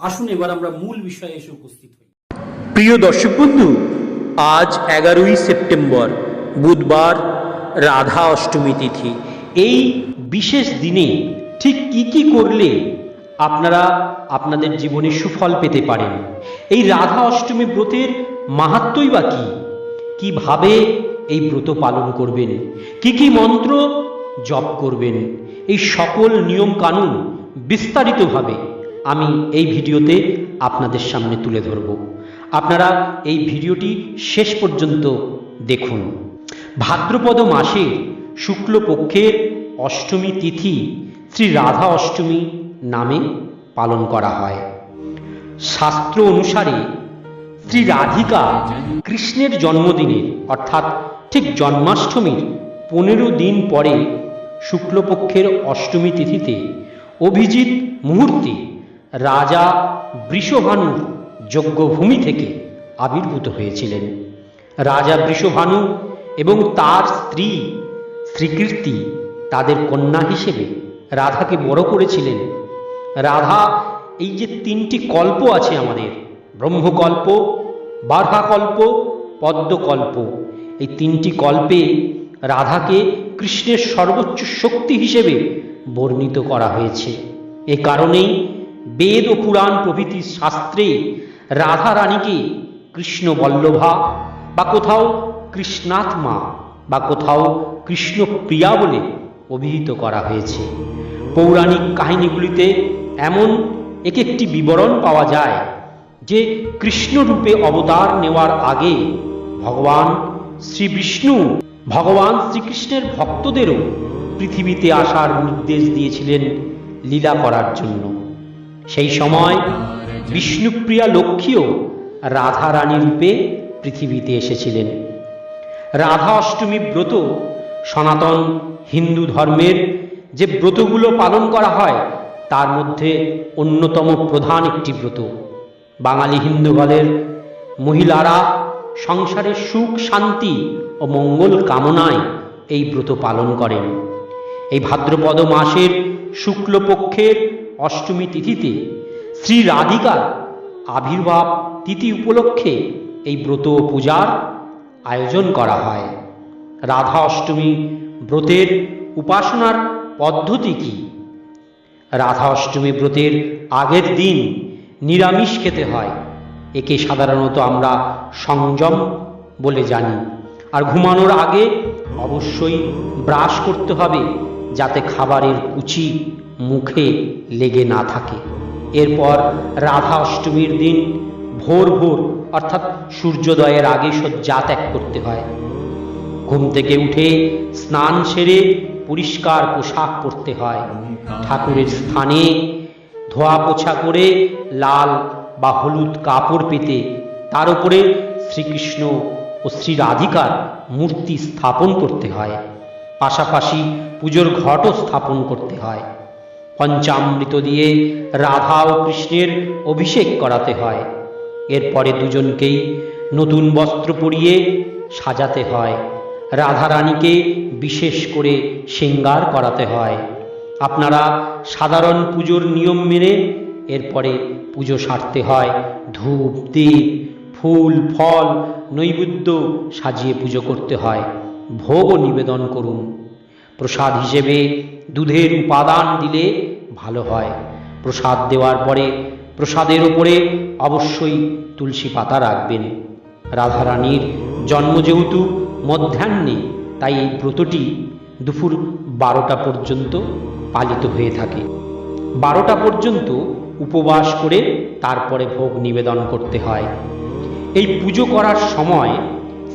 আসুন এবার আমরা মূল বিষয়ে এসে উপস্থিত হই। প্রিয় দর্শক বন্ধু, আজ এগারোই সেপ্টেম্বর, বুধবার রাধা অষ্টমী তিথি। এই বিশেষ দিনে ঠিক কি কি করলে আপনারা আপনাদের জীবনে সুফল পেতে পারেন? এই রাধা অষ্টমী ব্রতের মাহাত্মই বা কি? কীভাবে এই ব্রত পালন করবেন? কি কি মন্ত্র জপ করবেন? এই সকল নিয়ম কানুন বিস্তারিতভাবে আমি এই ভিডিওতে আপনাদের সামনে তুলে ধরব। আপনারা এই ভিডিওটি শেষ পর্যন্ত দেখুন। ভাদ্রপদ মাসে শুক্লপক্ষের অষ্টমী তিথি শ্রী রাধা অষ্টমী নামে পালন করা হয়। শাস্ত্র অনুসারে শ্রী রাধিকা কৃষ্ণের জন্মদিনের, অর্থাৎ ঠিক জন্মাষ্টমীর পনেরো দিন পরে শুক্লপক্ষের অষ্টমী তিথিতে অভিজিৎ মুহূর্তে রাজা বৃষভানুর যজ্ঞভূমি থেকে আবির্ভূত হয়েছিলেন। রাজা বৃষভানু এবং তার স্ত্রী শ্রীকীর্তি তাদের কন্যা হিসেবে রাধাকে বড় করেছিলেন। রাধা, এই যে তিনটি কল্প আছে আমাদের, ব্রহ্মকল্প, বার্হাকল্প, পদ্মকল্প, এই তিনটি কল্পে রাধাকে কৃষ্ণের সর্বোচ্চ শক্তি হিসেবে বর্ণিত করা হয়েছে। এ কারণেই বেদ ও পুরাণ প্রভৃতি শাস্ত্রে রাধা রানীকে কৃষ্ণ বল্লভা বা কোথাও কৃষ্ণাত্মা বা কোথাও কৃষ্ণপ্রিয়া বলে অভিহিত করা হয়েছে। পৌরাণিক কাহিনীগুলিতে এমন এক একটি বিবরণ পাওয়া যায় যে কৃষ্ণরূপে অবতার নেওয়ার আগে ভগবান শ্রী বিষ্ণু ভগবান শ্রীকৃষ্ণের ভক্তদেরও পৃথিবীতে আসার নির্দেশ দিয়েছিলেন লীলা করার জন্য। সেই সময় বিষ্ণুপ্রিয়া লক্ষ্মীও রাধা রানী রূপে পৃথিবীতে এসেছিলেন। রাধা অষ্টমী ব্রত সনাতন হিন্দু ধর্মের যে ব্রতগুলো পালন করা হয়, তার মধ্যে অন্যতম প্রধান একটি ব্রত। বাঙালি হিন্দুগণের মহিলারা সংসারের সুখ, শান্তি ও মঙ্গল কামনায় এই ব্রত পালন করেন। এই ভাদ্রপদ মাসের শুক্লপক্ষের অষ্টমী তিথিতে শ্রী রাধিকার আবির্ভাব তিথি উপলক্ষে এই ব্রত পূজার আয়োজন করা হয়। রাধা অষ্টমী ব্রতের উপাসনার পদ্ধতি কি? রাধা অষ্টমী ব্রতের আগের দিন নিরামিষ খেতে হয়। একে সাধারণত আমরা সংযম বলে জানি। আর ঘুমানোর আগে অবশ্যই ব্রাশ করতে হবে যাতে খাবারের কুচি মুখে লেগে না থাকে। এরপর রাধা অষ্টমীর দিন ভোর ভোর, অর্থাৎ সূর্যোদয়ের আগে শয্যা ত্যাগ করতে হয়। ঘুম থেকে উঠে স্নান সেরে পরিষ্কার পোশাক পরতে হয়। ঠাকুরের স্থানে ধোয়া পোছা করে লাল বা হলুদ কাপড় পেতে, তার উপরে শ্রীকৃষ্ণ ও শ্রী রাধিকার মূর্তি স্থাপন করতে হয়। পাশাপাশি পুজোর ঘটও স্থাপন করতে হয়। পঞ্চামৃত দিয়ে রাধা ও কৃষ্ণের অভিষেক করাতে হয়। এরপরে দুজনকেই নতুন বস্ত্র পরিয়ে সাজাতে হয়। রাধা রানীকে বিশেষ করে শৃঙ্গার করাতে হয়। আপনারা সাধারণ পুজোর নিয়ম মেনে এরপরে পুজো সারতে হয়। ধূপ, দীপ, ফুল, ফল, নৈবেদ্য সাজিয়ে পুজো করতে হয়। ভোগও নিবেদন করুন। প্রসাদ হিসেবে দুধের উপাদান দিলে ভালো হয়। প্রসাদ দেওয়ার পরে প্রসাদের ওপরে অবশ্যই তুলসী পাতা রাখবেন। রাধারানীর জন্ম যেহেতু মধ্যাহ্নে, তাই এই ব্রতটি দুপুর বারোটা পর্যন্ত পালিত হয়ে থাকে। বারোটা পর্যন্ত উপবাস করে তারপরে ভোগ নিবেদন করতে হয়। এই পুজো করার সময়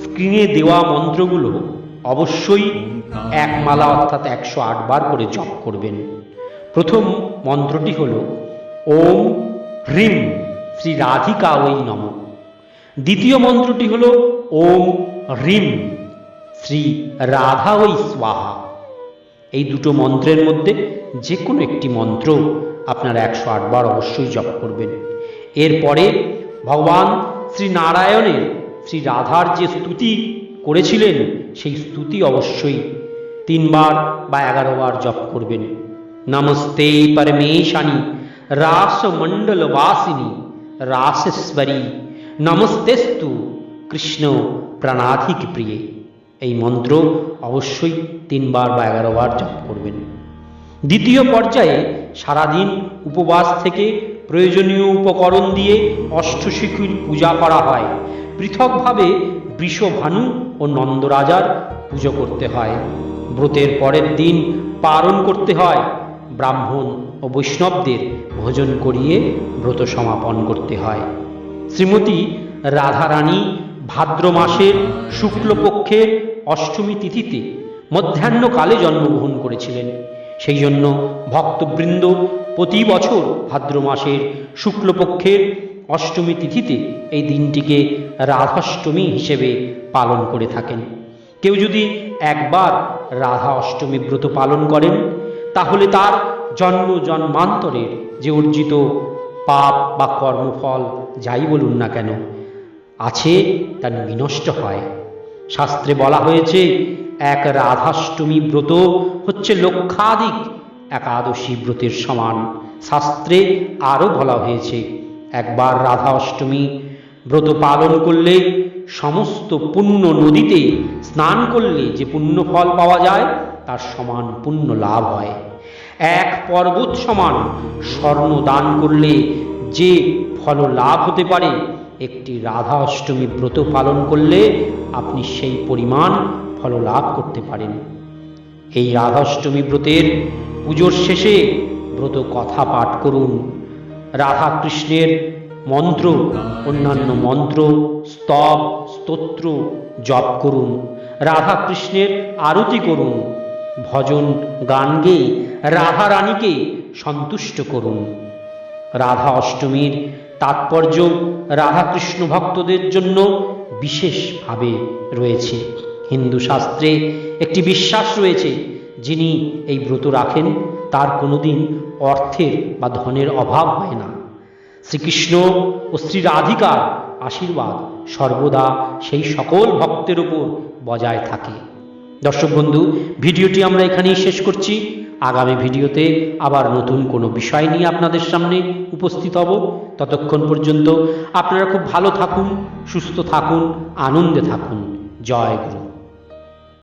স্ক্রিনে দেওয়া মন্ত্রগুলো অবশ্যই এক মালা অর্থাৎ একশো বার করে জপ করবেন। প্রথম মন্ত্রটি হল, ওম হ্রিম শ্রী রাধিকা ওই নম। দ্বিতীয় মন্ত্রটি হল, ওম হ্রিম শ্রী রাধা ওই স্বাহা। এই দুটো মন্ত্রের মধ্যে যে কোনো একটি মন্ত্র আপনারা একশো আটবার অবশ্যই জপ করবেন। এরপরে ভগবান শ্রী নারায়ণের শ্রী রাধার যে স্তুতি করেছিলেন, সেই স্তুতি অবশ্যই। তিনবার বা এগারো বার জপ করবেন। নমস্তে পরমেশানি, রাসমণ্ডলবাসিনী, রাসেশ্বরী। নমস্তেস্তু, কৃষ্ণ প্রাণাধিক প্রিয়ে। এই মন্ত্র অবশ্যই তিনবার বা এগারো বার জপ করবেন। দ্বিতীয় পর্যায়ে সারাদিন উপবাস থেকে প্রয়োজনীয় উপকরণ দিয়ে অষ্টশিখীর পূজা করা হয়। পৃথকভাবে বৃষভানু ও নন্দরাজার পুজো করতে হয়। ব্রতের পরের দিন পারণ করতে হয়। ব্রাহ্মণ ও বৈষ্ণবদের ভোজন করিয়ে ব্রত সমাপন করতে হয়। শ্রীমতী রাধারানী ভাদ্র মাসের শুক্লপক্ষের অষ্টমী তিথিতে মধ্যাহ্নকালে জন্মগ্রহণ করেছিলেন। সেই জন্য ভক্তবৃন্দ প্রতি বছর ভাদ্র মাসের শুক্লপক্ষের অষ্টমী তিথিতে এই দিনটিকে রাধাষ্টমী হিসেবে পালন করে থাকেন। কেউ যদি একবার রাধা অষ্টমী ব্রত পালন করেন, তাহলে তার জন্ম জন্মান্তরের যে অর্জিত পাপ বা কর্মফল, যাই বলুন না কেন, আছে তা বিনষ্ট হয়। শাস্ত্রে বলা হয়েছে, এক রাধাষ্টমী ব্রত হচ্ছে লক্ষাধিক একাদশী ব্রতের সমান। শাস্ত্রে আরও বলা হয়েছে একবার রাধা অষ্টমী ব্রত পালন করলে সমস্ত পুণ্য নদীতে স্নান করলে যে পুণ্য ফল পাওয়া যায়, তার সমান পুণ্য লাভ হয়। এক পর্বত সমান স্বর্ণ দান করলে যে ফল লাভ হতে পারে, একটি রাধা অষ্টমী ব্রত পালন করলে আপনি সেই পরিমাণ ফল লাভ করতে পারেন। এই রাধাষ্টমী ব্রতের পুজোর শেষে ব্রত কথা পাঠ করুন। রাধা কৃষ্ণের মন্ত্র, অন্যান্য মন্ত্র, স্তব, স্তোত্র জপ করুন। রাধা কৃষ্ণের আরতি করুন। ভজন গান গেয়ে রাধা রানীকে সন্তুষ্ট করুন। রাধা অষ্টমীর তাৎপর্য রাধাকৃষ্ণ ভক্তদের জন্য বিশেষভাবে রয়েছে। হিন্দু শাস্ত্রে একটি বিশ্বাস রয়েছে যিনি এই ব্রত রাখেন, তার কোনোদিন অর্থের বা ধনের অভাব হয় না। শ্রীকৃষ্ণ ও শ্রী রাধিকার আশীর্বাদ সর্বদা সেই সকল ভক্তের উপর বজায় থাকে। দর্শক বন্ধু, ভিডিওটি আমরা এখানেই শেষ করছি। আগামী ভিডিওতে আবার নতুন কোনো বিষয় নিয়ে আপনাদের সামনে উপস্থিত হব। ততক্ষণ পর্যন্ত আপনারা খুব ভালো থাকুন, সুস্থ থাকুন, আনন্দে থাকুন। জয় গুরু।